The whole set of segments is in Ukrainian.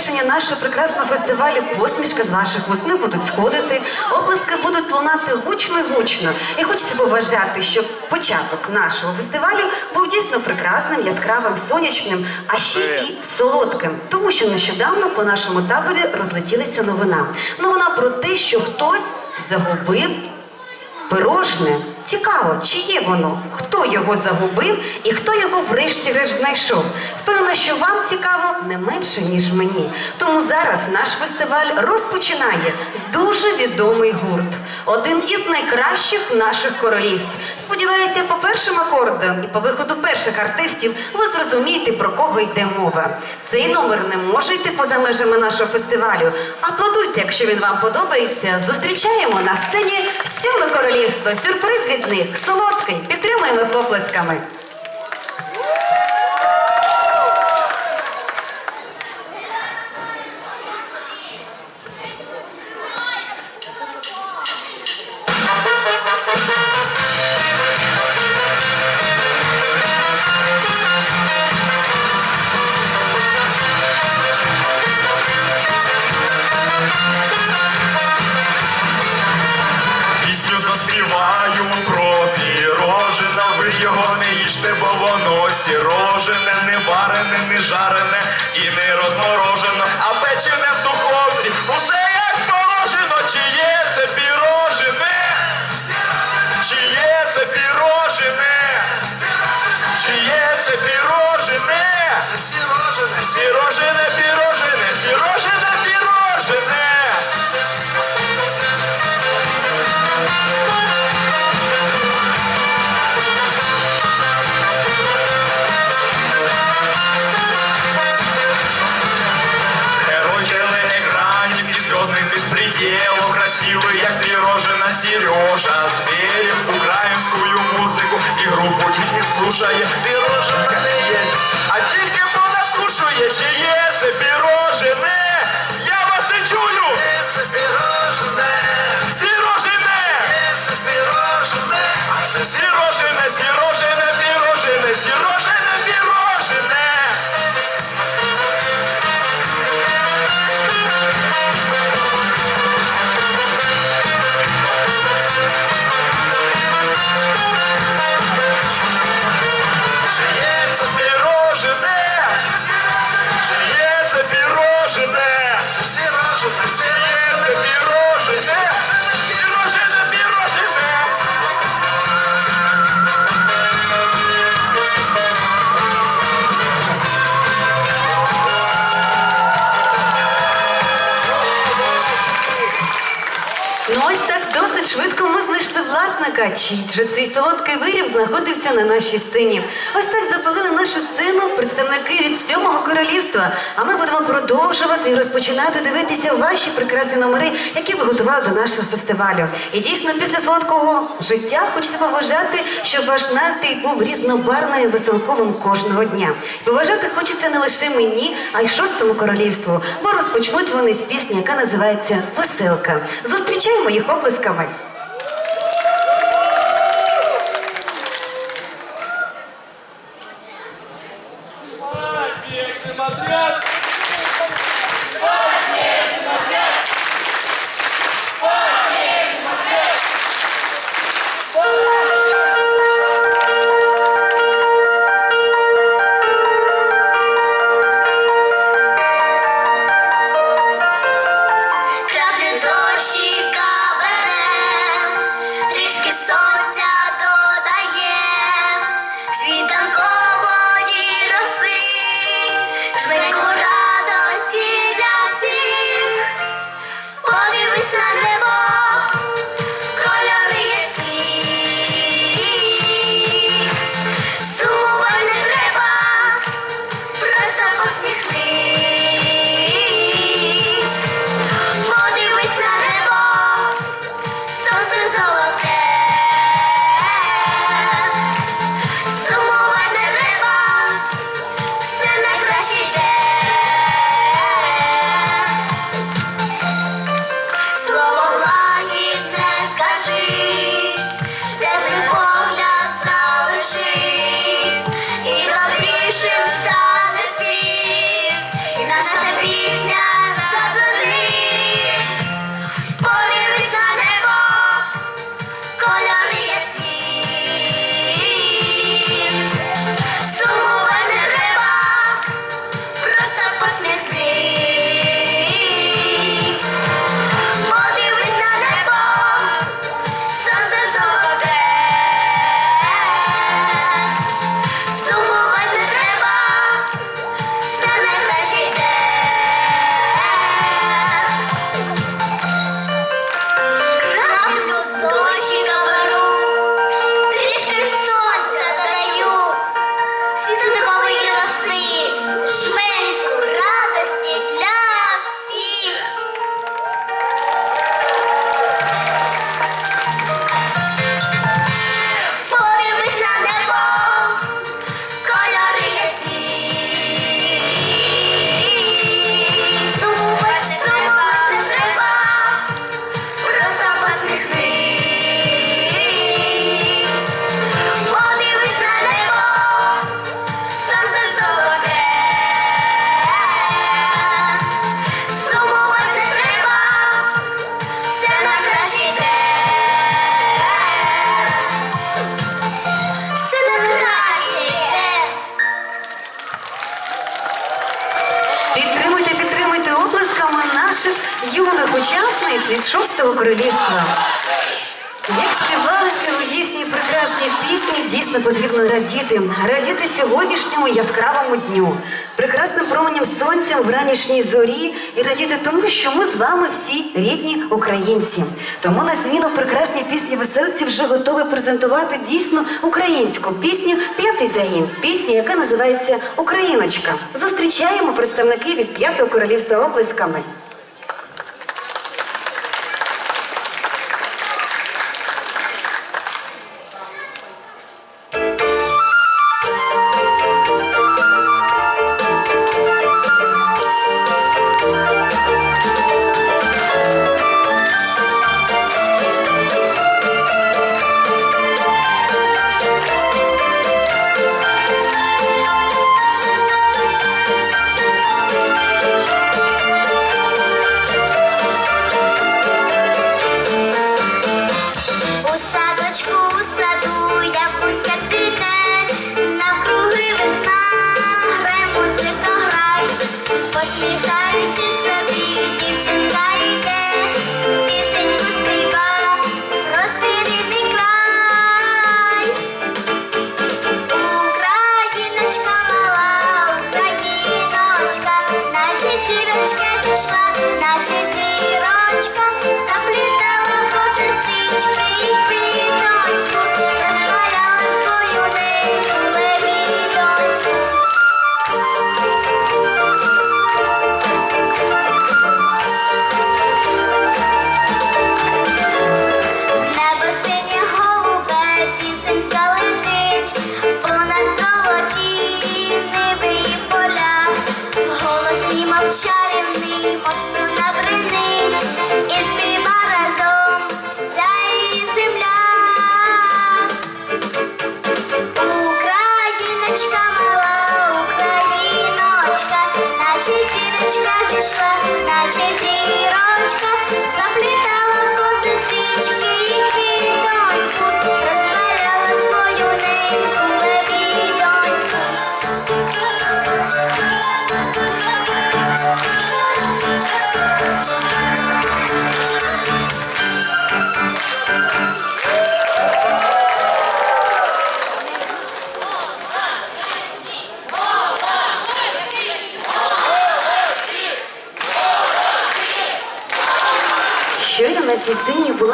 завершення нашого прекрасного фестивалю посмішка з ваших вуст не будуть сходити, оплески будуть лунати гучно й гучно. І хочеться побажати, щоб початок нашого фестивалю був дійсно прекрасним, яскравим, сонячним, а ще і солодким. Тому що нещодавно по нашому таборі розлетілася новина. Новина про те, що хтось загубив Пирожне цікаво, чиє воно, хто його загубив і хто його врешті-решт знайшов. Впевнена, що вам цікаво не менше, ніж мені. Тому зараз наш фестиваль розпочинає дуже відомий гурт, один із найкращих наших королівств. Сподіваюся, по першим акордам і по виходу перших артистів ви зрозумієте, про кого йде мова. Цей номер не може йти поза межами нашого фестивалю. Аплодуйте, якщо він вам подобається. Зустрічаємо на сцені сьоме королівство. Сюрприз від них солодкий. Підтримуємо їх не чий же цей солодкий виріб знаходився на нашій сцені. Ось так запалили нашу сцену представники від сьомого королівства. А ми будемо продовжувати і розпочинати дивитися ваші прекрасні номери, які ви готували до нашого фестивалю. І дійсно, після солодкого життя хочеться побажати, щоб ваш настрій був різнобарним і веселковим кожного дня. І побажати хочеться не лише мені, а й шостому королівству, бо розпочнуть вони з пісні, яка називається Веселка. Зустрічаємо їх оплесками. Від шостого королівства. Як співалися у їхній прекрасній пісні, дійсно потрібно радіти. Радіти сьогоднішньому яскравому дню, прекрасним променем сонця в ранішній зорі і радіти тому, що ми з вами всі рідні українці. Тому на зміну прекрасній пісні веселці вже готові презентувати дійсно українську пісню П'ятий загін. Пісня, яка називається Україночка. Зустрічаємо представники від п'ятого королівства оплесками.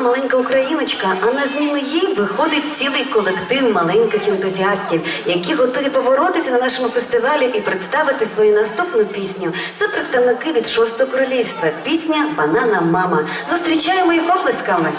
Маленька україночка, а на зміну їй виходить цілий колектив маленьких ентузіастів, які готові поборотися на нашому фестивалі і представити свою наступну пісню. Це представники від шостого королівства. Пісня Банана Мама. Зустрічаємо їх оплесками.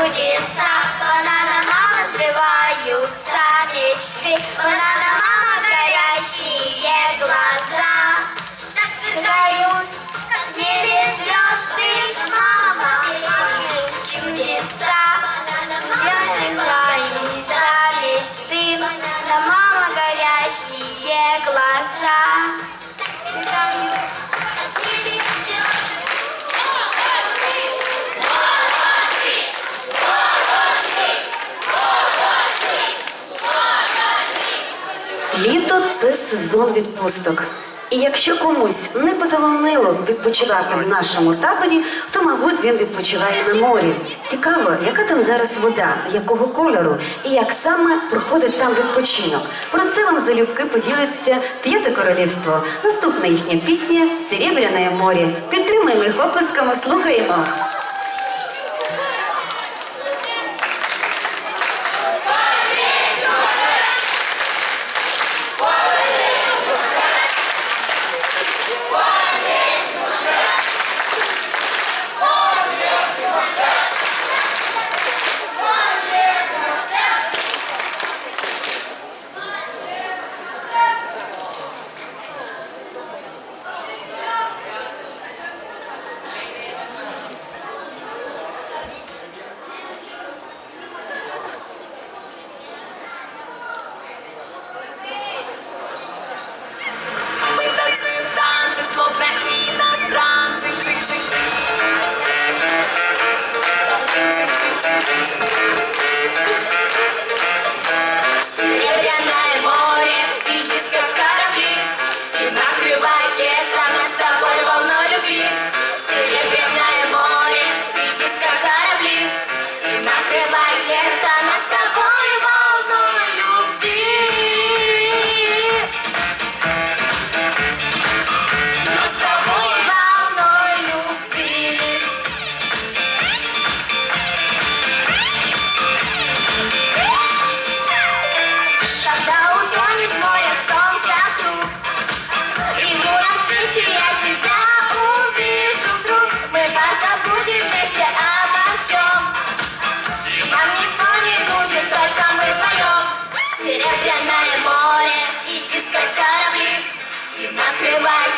Чудеса, банана мама сбиваются мечты, банана сезон відпусток. І якщо комусь не поталонило відпочивати в нашому таборі, то, мабуть, він відпочиває на морі. Цікаво, яка там зараз вода, якого кольору і як саме проходить там відпочинок. Про це вам залюбки поділиться п'яте королівство. Наступна їхня пісня Серебряне море. Підтримуємо їх оплесками, слухаємо.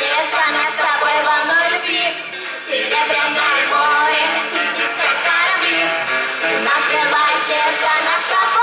Лето нас с тобой волной любви Серебряное море и диско корабли И накрывает лето нас с тобой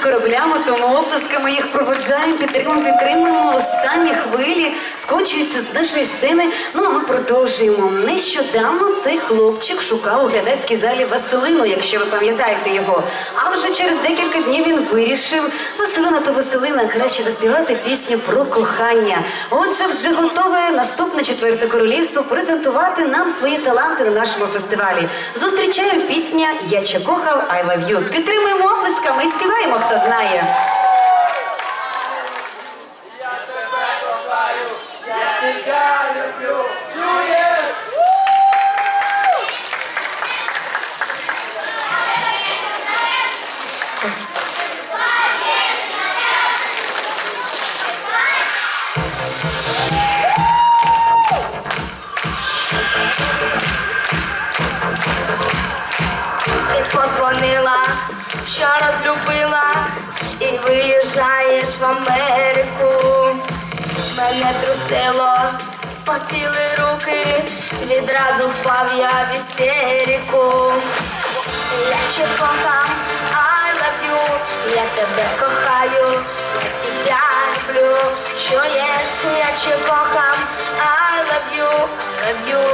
з кораблями, тому оплесками їх проводжаємо, підтримуємо, підтримуємо. Останні хвилі скочуються з нашої сцени. Ну а ми продовжуємо. Нещодавно цей хлопчик шукав у глядацькій залі Василину, якщо ви пам'ятаєте його. А вже через декілька днів він вирішив Василина то Василина краще заспівати пісню про кохання. Отже, вже готове наступне четверте королівство презентувати нам свої таланти на нашому фестивалі. Зустрічаю пісня Я че кохав I love you. Підтримуємо оплесками і співаємо, хто знає. Кохам, I love you, I love you.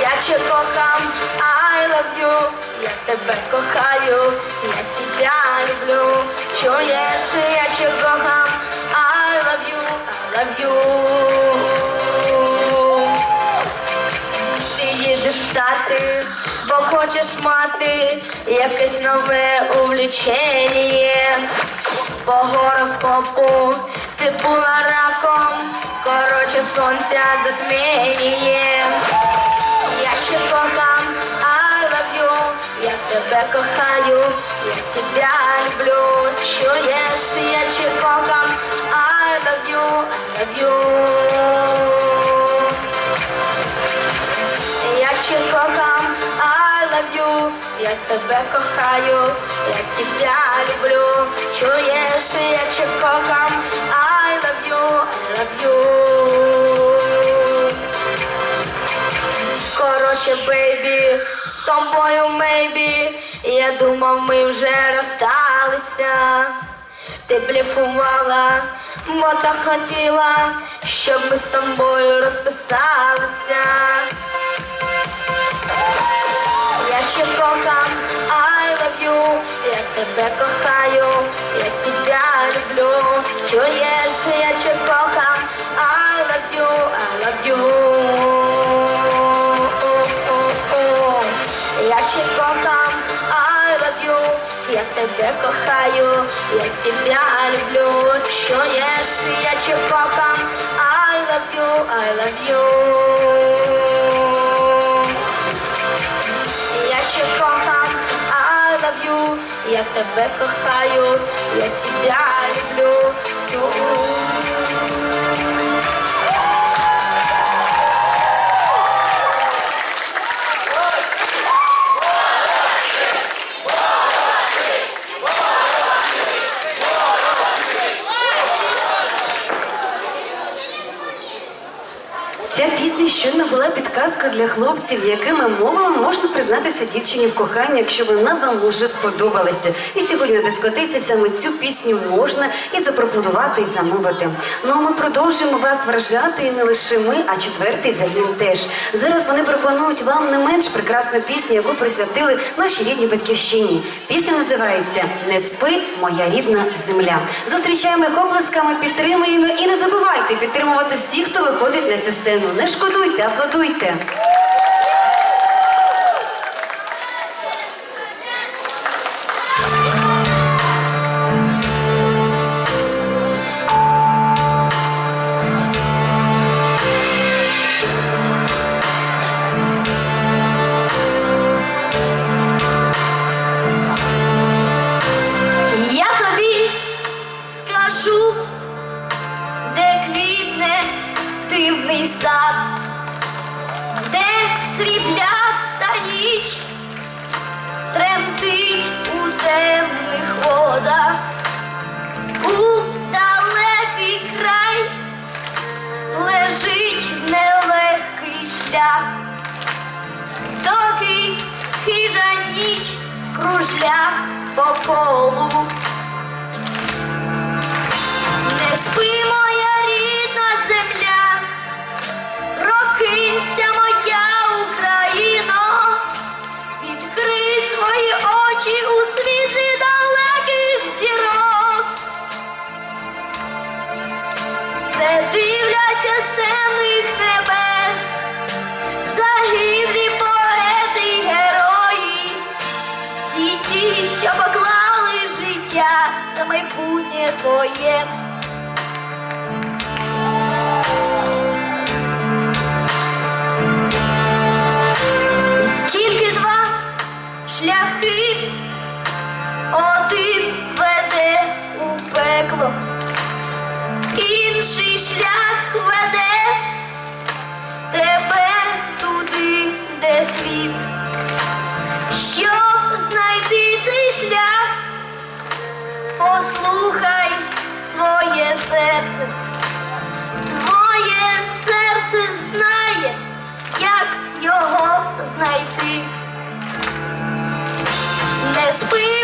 Я кохам, I love you, я тебе кохаю, я тебя люблю. Чуєш, я ще кохам, I love you, I love you. Ти їдеш в Штати, хочеш мати якесь нове увлічення. По гороскопу ти була раком, короче сонця затмінює. Я ще кохам, I love you, я тебе кохаю, я тебя люблю. Чуєш, я ще я тебе кохаю, я тебя люблю. Чуєш, я ще кохам, I love you, I love you. Короче, бейбі, з тобою мейбі, я думав, ми вже розсталися. Ти блефувала, бо так хотіла, щоб ми з тобою розписалися. Я ще кохам, I love you, я тебе кохаю, я тебя люблю. Чуєш, я ще кохам, I love you, I love you. Я ще кохам, I love you, я тебе кохаю, я тебя люблю. Чуєш, я ще кохам, I love you, I love you. Ще кохам, I love я тебе кохаю, я тебя люблю. Ця пісня щойно була підказкою для хлопців, якими мовами можна признатися дівчині в коханні, якщо вона вам уже сподобалася. І сьогодні на дискотеці саме цю пісню можна і запропонувати, і замовити. Ну а ми продовжуємо вас вражати і не лише ми, а четвертий загін теж. Зараз вони пропонують вам не менш прекрасну пісню, яку присвятили нашій рідній батьківщині. Пісня називається Не спи, моя рідна земля. Зустрічаємо їх оплесками, підтримуємо і не забувайте підтримувати всіх, хто виходить на цю сцену. Не шкодуйте, аплодуйте. Тремтить у темних водах, у далекий край лежить нелегкий шлях, доки хижа ніч кружля по колу. Не спи, дивляться небес, загиблі поети герої, всі ті, що поклали життя за майбутнє твоє. Тільки два шляхи, один веде у пекло, інший шлях веде тебе туди, де світ. Щоб знайти цей шлях, послухай своє серце. Твоє серце знає, як його знайти. Не спи,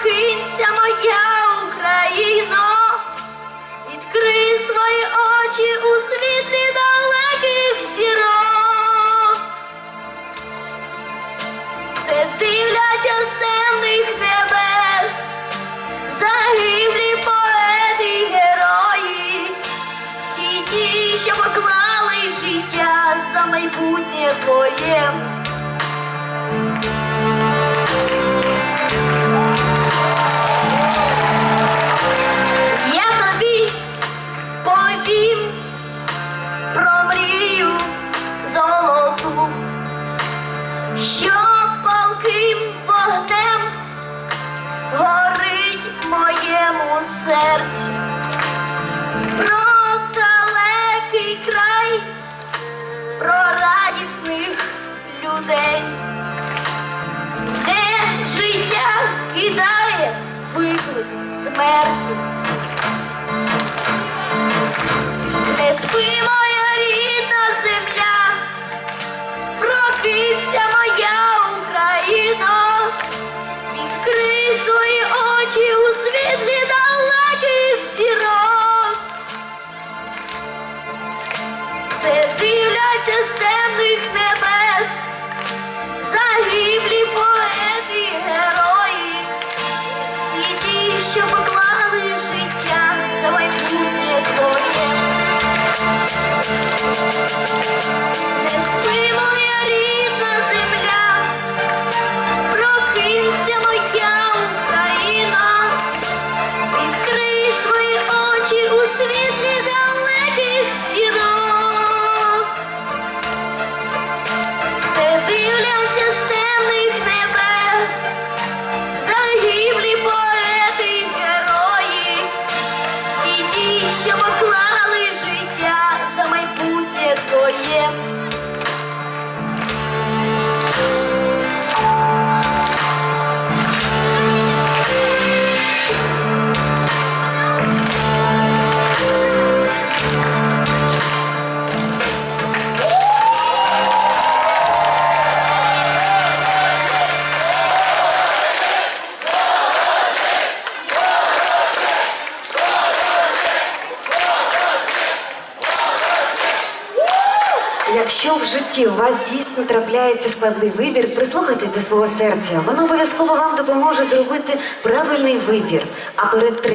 прокинься, моя Україно, відкрий свої очі у світлі далеких зірок. Все дивляться з темних небес, загиблі поети герої, всі ті, що поклали життя за майбутнє твоє. Серці, про далекий край, про радісних людей, де життя кидає виклик смерті. Не спи, моя рідна земля, прокинься, моя Україно, Не спи, моя в житті у вас дійсно трапляється складний вибір, прислухайтесь до свого серця. Воно обов'язково вам допоможе зробити правильний вибір. А перед